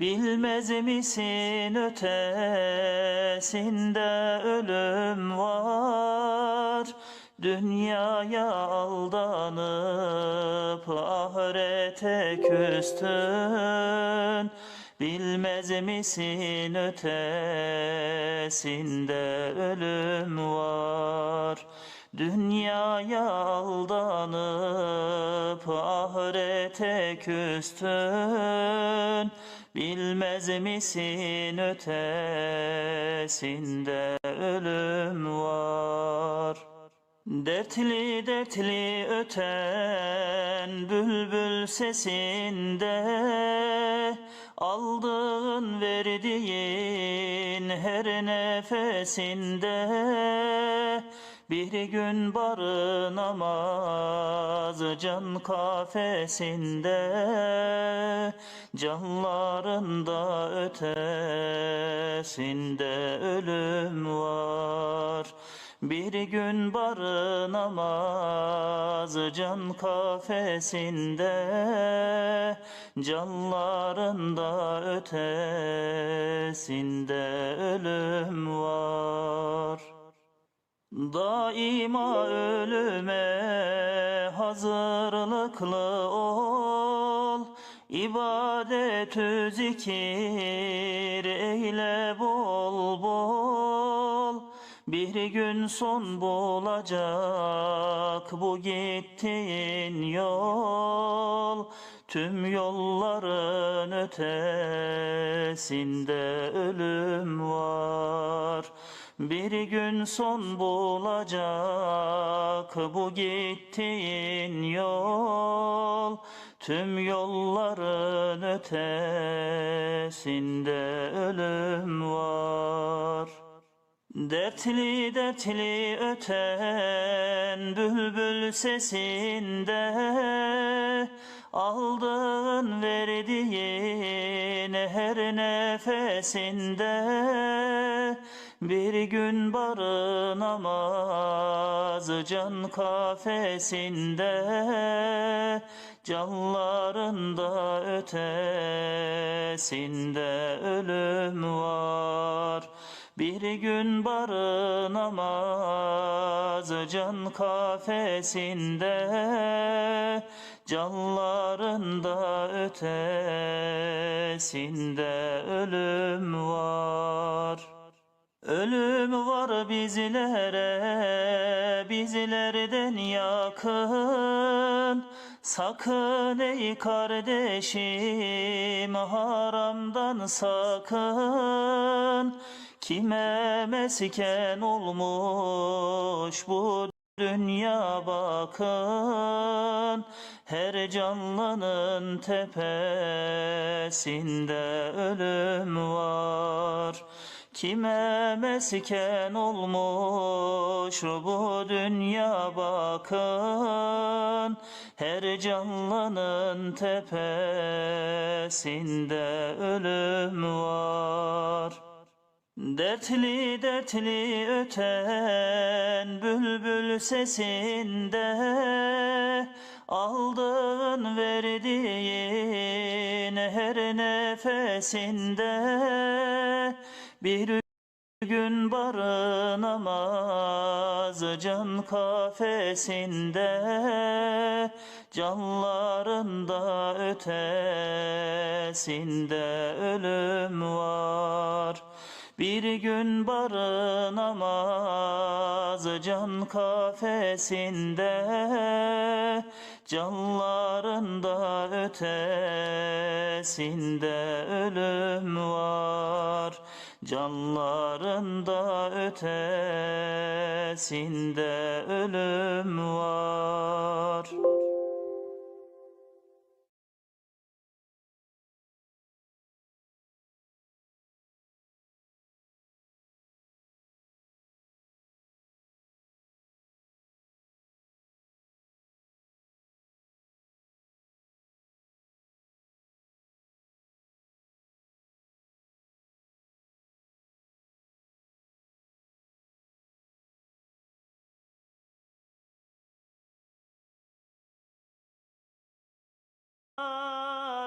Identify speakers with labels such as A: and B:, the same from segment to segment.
A: Bilmez misin ötesinde ölüm var? Dünyaya aldanıp ahirete küstün. Bilmez misin ötesinde ölüm var? Dünyaya aldanıp ahirete küstün Bilmez misin ötesinde ölüm var? Dertli dertli öten bülbül sesinde Aldığın verdiğin her nefesinde Bir gün barınamaz can kafesinde Canlarında ötesinde ölüm var. Bir gün barınamaz can kafesinde Canlarında ötesinde ölüm var Daima ölüme hazırlıklı ol. İbadet zikir eyle bol bol. Bir gün son bulacak bu gittiğin yol. Tüm yolların ötesinde ölüm var Bir gün son bulacak bu gittiğin yol Tüm yolların ötesinde ölüm var. Dertli dertli öten bülbül sesinde Aldığın verdiğin her nefesinde Bir gün barınamaz can kafesinde Canlarında ötesinde ölüm var. Bir gün barınamaz can kafesinde Canlarında ötesinde ölüm var Ölüm var bizlere, bizlerden yakın. Sakın ey kardeşim haramdan sakın. Kime mesken olmuş bu dünya bakın. Her canlının tepesinde ölüm var Kime mesken olmuş bu dünya bakın Her canlının tepesinde ölüm var. Dertli dertli öten bülbül sesinde Aldığın verdiğin her nefesinde Bir gün barınamaz can kafesinde Canlarında ötesinde ölüm var. Bir gün barınamaz can kafesinde Canlarında ötesinde ölüm var Canlarında ötesinde ölüm var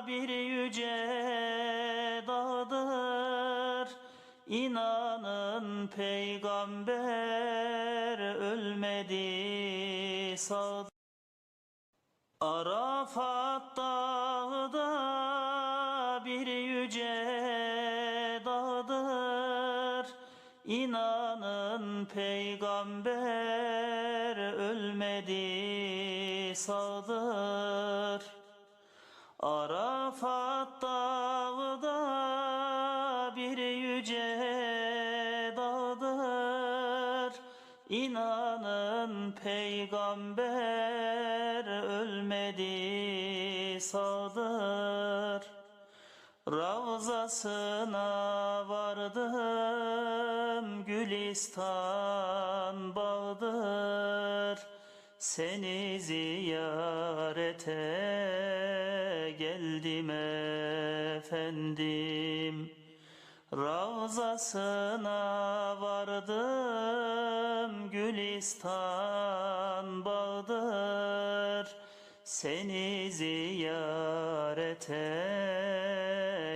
A: bir yüce İnanın peygamber ölmedi sağ Arafat dağda bir yüce dağdır. İnanın peygamber ölmedi sağdır Arafat dağda bir yüce dağdır. İnanın peygamber ölmedi sağdır Ravzasına vardım Gülistan bağdır. Seni ziyarete geldim efendim. Ravzasına vardım Gülistan bağdır. Seni ziyarete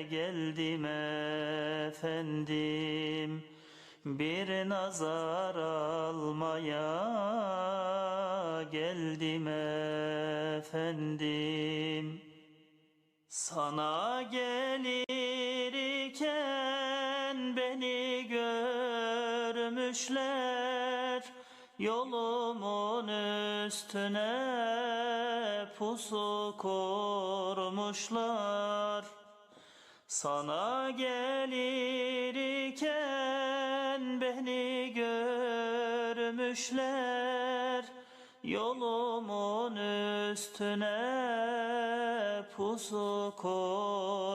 A: geldim efendim. Bir nazar almaya geldim efendim sana gelirken beni görmüşler. Yolumun üstüne pusu kurmuşlar. Sana gelirken beni görmüşler Yolumun üstüne pusu kurmuşlar.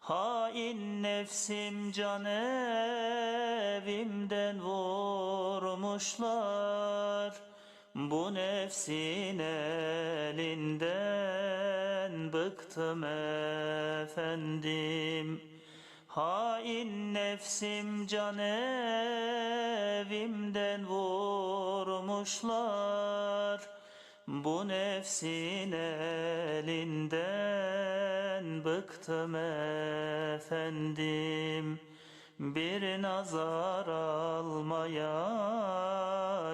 A: Hain nefsim can evimden vurmuşlar. Bu nefsin elinden bıktım efendim Hain nefsim can evimden vurmuşlar. Bu nefsin elinden bıktım efendim. Bir nazar almaya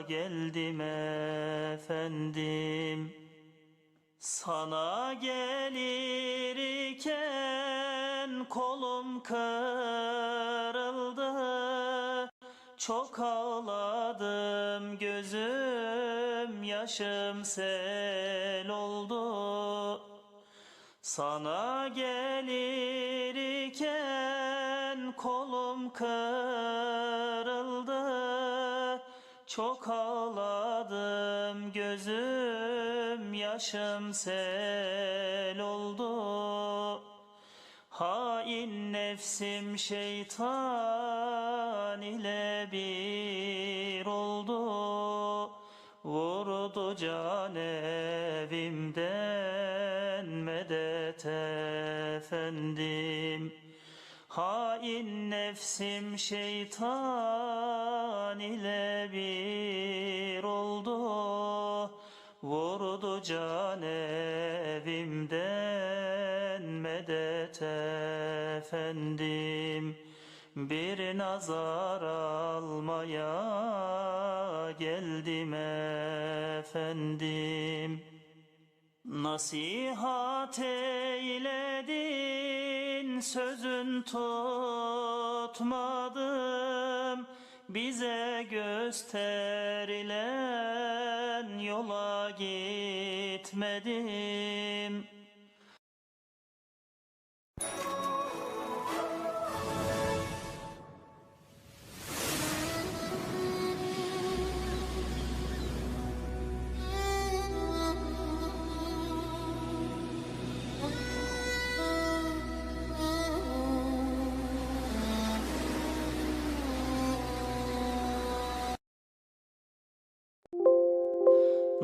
A: geldim efendim. Sana gelirken kolum kırıldı. Çok ağladım gözüm yaşım sel oldu. Sana gelirken kolum kırıldı. Çok ağladım gözüm yaşım sel oldu Hain nefsim şeytan ile bir oldu. Vurdu can evimden medet efendim. Hain nefsim şeytan ile bir oldu. Vurdu can evimden efendim Bir nazar almaya geldim efendim. Nasihat eyledin sözün tutmadım. Bize gösterilen yola gitmedim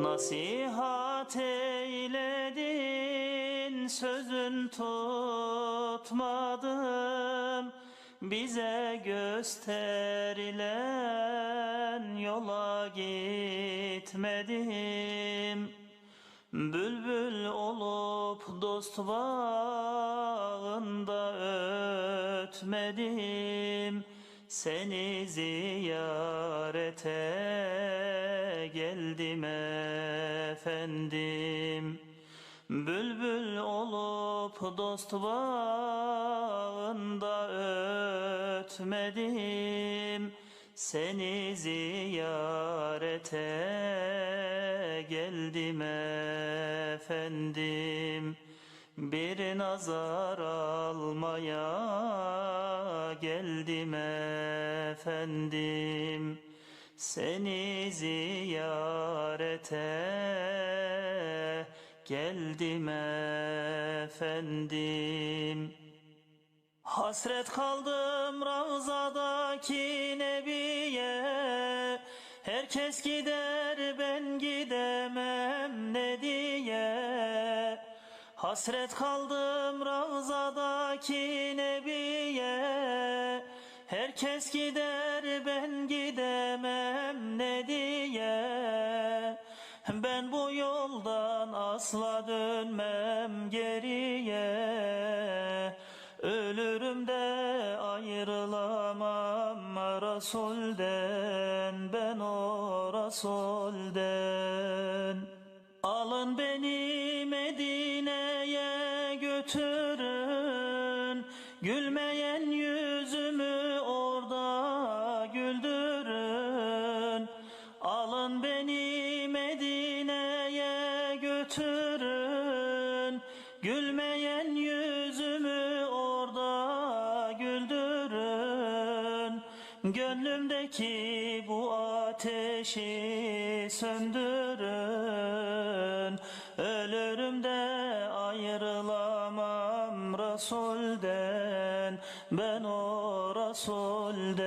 A: Nasihat eyledin sözün tutmadım. Bize gösterilen yola gitmedim. Bülbül olup dost bağında ötmedim. Seni ziyarete geldim efendim. Bülbül olup dost bağında ötmedim. Seni ziyarete geldim efendim. Bir nazar almaya geldim efendim Seni ziyarete geldim efendim. Hasret kaldım Ravza'daki Nebiye. Herkes gider ben gidemem ne diye. Hasret kaldım Ravza'daki Nebiye Herkes gider ben gidemem ne diye? Ben bu yoldan asla dönmem geriye. Ölürüm de ayrılamam Resul'den Ben o Resul'den söndürün Ölürüm de ayrılamam Resul'den Ben o Resul'den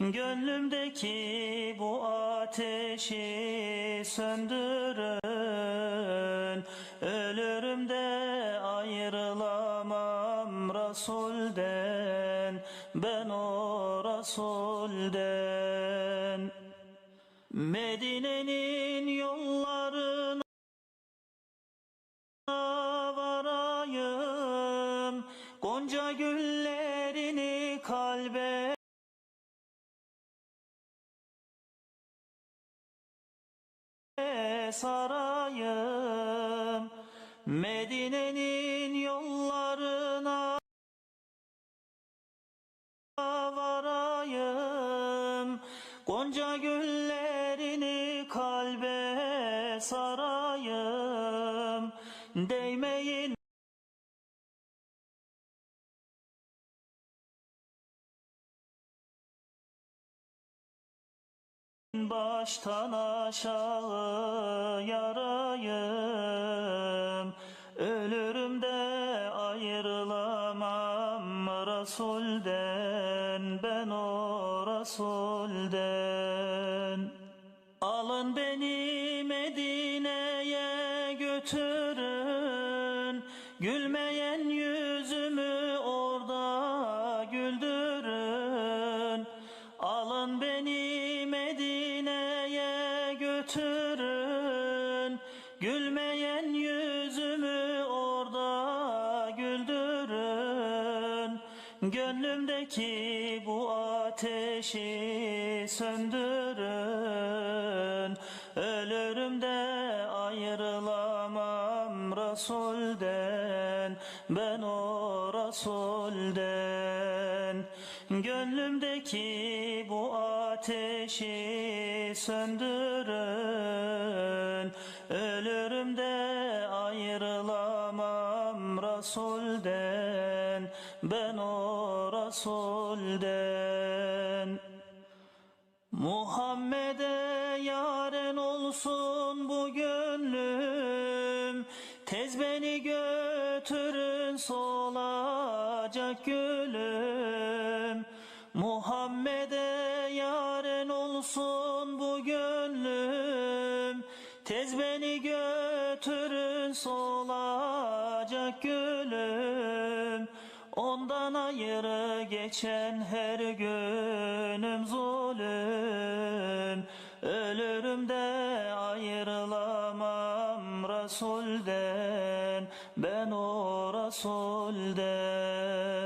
A: Gönlümdeki bu ateşi söndürün Ölürüm de ayrılamam Resul'den Ben o Resul'den Medine'nin yollarına varayım. Gonca güllerini kalbe sarayım. Medine'nin baştan aşağı yarayım. Ölürüm de ayrılamam. Resul'den Ben o Resul'den Gönlümdeki bu ateşi söndürün. Ölürüm de ayrılamam Resul'den Ben o Resul'den Gönlümdeki bu ateşi söndürün. Ölürüm de ayrılamam Resul'den Ben o Resul'den. Muhammed'e yaren olsun bu gönlüm. Tez beni götürün solacak gülüm. Muhammed'e yaren olsun bu gönlüm. Tez beni götürün solacak Ondan ayrı geçen her günüm zulüm. Ölürüm de ayrılamam Resul'den ben o Resul'den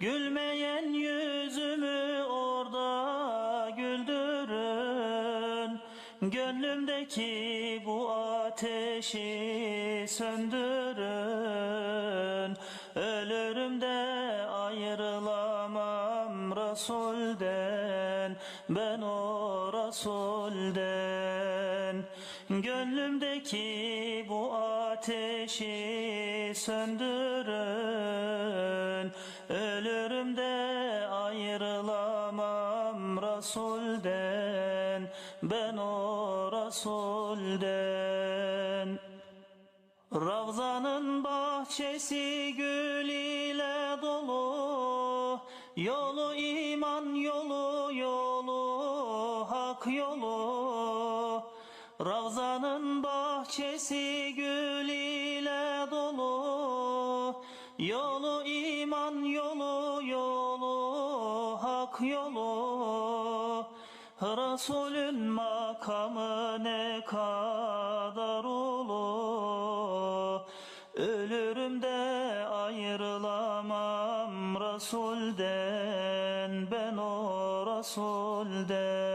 A: Gülmeyen yüzümü orada güldürün. Gönlümdeki bu ateşi söndürün. Ölürüm de ayrılamam Resul'den Ben o Resul'den Gönlümdeki bu ateşi söndürün de ayrılamam Resul'den Ben o Resul'den Ravzanın bahçesi gül ile dolu Yolu hak yolu. Resulün makamı ne kadar ulu Ölürüm de ayrılamam Resul'den. Ben o Resul'den